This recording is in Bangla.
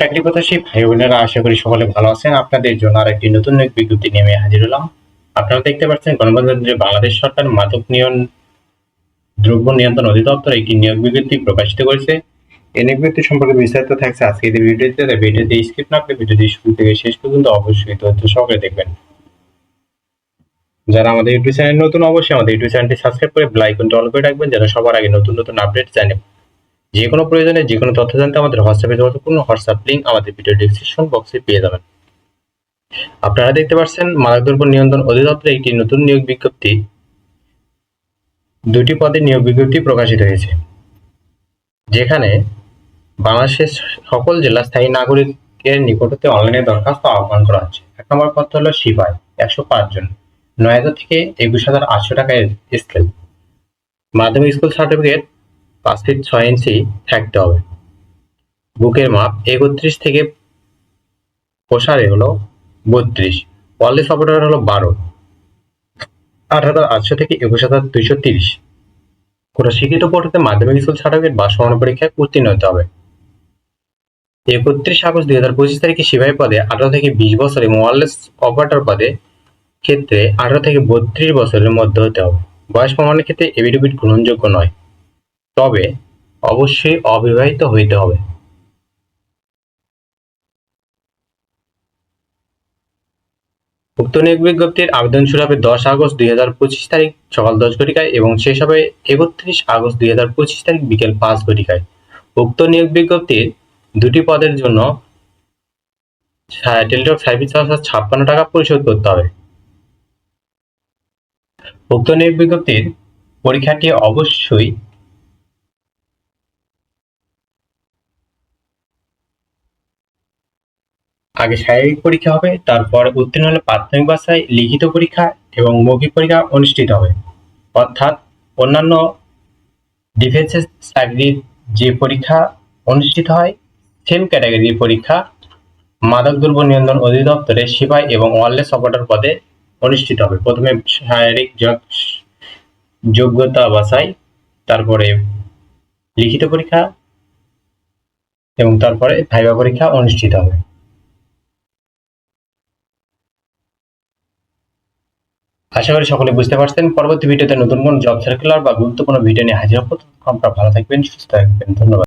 চাকরি প্রত্যাশী ভাই বোনেরা আশা করি সকলে ভালো আছেন। আপনাদের জন্য আর একটি নতুন এক বিজ্ঞপ্তি নিয়ে আমি হাজির হলাম। আপনারা দেখতে পাচ্ছেন গণপ্রজাতন্ত্রী বাংলাদেশ সরকার মাদক নিয়ন, দ্রব্য নিয়ন্ত্রণ অধিদপ্তর একটি নিয়োগ বিজ্ঞপ্তি প্রকাশিত করেছে। এই নিয়োগ বিজ্ঞপ্তি সম্পর্কে বিস্তারিত থাকছে আজকে এই ভিডিওতে, তাই ভিডিওতে স্কিপ না করে ভিডিওটি শুরু থেকে শেষ পর্যন্ত অবশ্যই তথ্য সহকারে দেখবেন। যারা আমাদের ইউটিউব চ্যানেল নতুন, অবশ্যই আমাদের ইউটিউব চ্যানেলটি সাবস্ক্রাইব করে বেল আইকনটি অল করে রাখবেন, যেন সবার আগে নতুন নতুন আপডেট জানেন যে কোনো প্রয়োজনে যে কোনো তথ্য জানতে আমাদের হোয়াটসঅ্যাপে যোগাযোগ করুন। হোয়াটসঅ্যাপ লিঙ্ক আমাদের ভিডিও ডিসক্রিপশন বক্সে পেয়ে যাবেন। আপনারা দেখতে পাচ্ছেন মাদকদ্রব্য নিয়ন্ত্রণ অধিদপ্তরে একটি নতুন নিয়োগ বিজ্ঞপ্তি। দুটি পদে নিয়োগ বিজ্ঞপ্তি প্রকাশিত হয়েছে। যেখানে বাংলাদেশের সকল জেলা স্থায়ী নাগরিকের নিকট হতে অনলাইনে দরখাস্ত আহ্বান করা হচ্ছে। এক নম্বর পত্র হলো সিপাই, একশো পাঁচ জন। হাজার থেকে একুশ হাজার আটশো টাকায় স্কেল। মাধ্যমিক স্কুল সার্টিফিকেট পাঁচ ফিট ছয় ইঞ্চি থাকতে হবে। বুকের মাপ একত্রিশ থেকে প্রসারে হলো বত্রিশ। ওয়ার্ল্ড সাপোর্টার হলো বারো। আট হাজার আটশো থেকে একুশ হাজার দুইশো তিরিশ। কোনো শিক্ষিত পড়তে মাধ্যমিক স্কুল সার্টিফিকেট বা সমান পরীক্ষায় উত্তীর্ণ হতে হবে। একত্রিশ আগস্ট দুই হাজার পঁচিশ তারিখে সিপাহী পদে আঠারো থেকে বিশ বছর ওয়ারলেস অপারেটর পদে ক্ষেত্রে আঠারো থেকে বত্রিশ বছরের মধ্যে হতে হবে। বয়স প্রমাণের ক্ষেত্রে এভিডেভিট গ্রহণযোগ্য নয়। তবে অবশ্যই অবিবাহিত হইতে হবে। উক্ত নিয়োগ বিজ্ঞপ্তির আবেদন শুরু হবে দশ আগস্ট দুই হাজার পঁচিশ তারিখ সকাল দশ ঘটিকায় এবং শেষ হবে একত্রিশ আগস্ট দুই হাজার পঁচিশ তারিখ বিকেল পাঁচ ঘটিকায়। উক্ত নিয়োগ বিজ্ঞপ্তির দুটি পদের জন্য টেলিটক সার্ভিস চার্জ ছাপ্পান্ন টাকা পরিশোধ করতে হবে। উক্ত নিয়োগ বিজ্ঞপ্তির পরীক্ষাটি অবশ্যই আগে শারীরিক পরীক্ষা হবে, তারপর উত্তীর্ণ হলে প্রাথমিক বাসায় লিখিত পরীক্ষা এবং মৌখিক পরীক্ষা অনুষ্ঠিত হবে। অর্থাৎ অন্যান্য ডিফেন্সের চাকরির যে পরীক্ষা অনুষ্ঠিত হয় সেম ক্যাটাগরির পরীক্ষা মাদক দ্রব্য নিয়ন্ত্রণ অধিদপ্তরে সিপাই এবং ওয়ারলেস অপারেটর পদে অনুষ্ঠিত হবে। প্রথমে শারীরিক যোগ্যতা বাছাই, তারপরে লিখিত পরীক্ষা এবং তারপরে ভাইবা পরীক্ষা অনুষ্ঠিত হবে। আশা করি সকলে বুঝতে পারছেন। পরবর্তী ভিডিওতে নতুন কোন জব সার্কুলার বা গুরুত্বপূর্ণ ভিডিও নিয়ে হাজির হব। আপনারা ভালো থাকবেন, সুস্থ থাকবেন। ধন্যবাদ।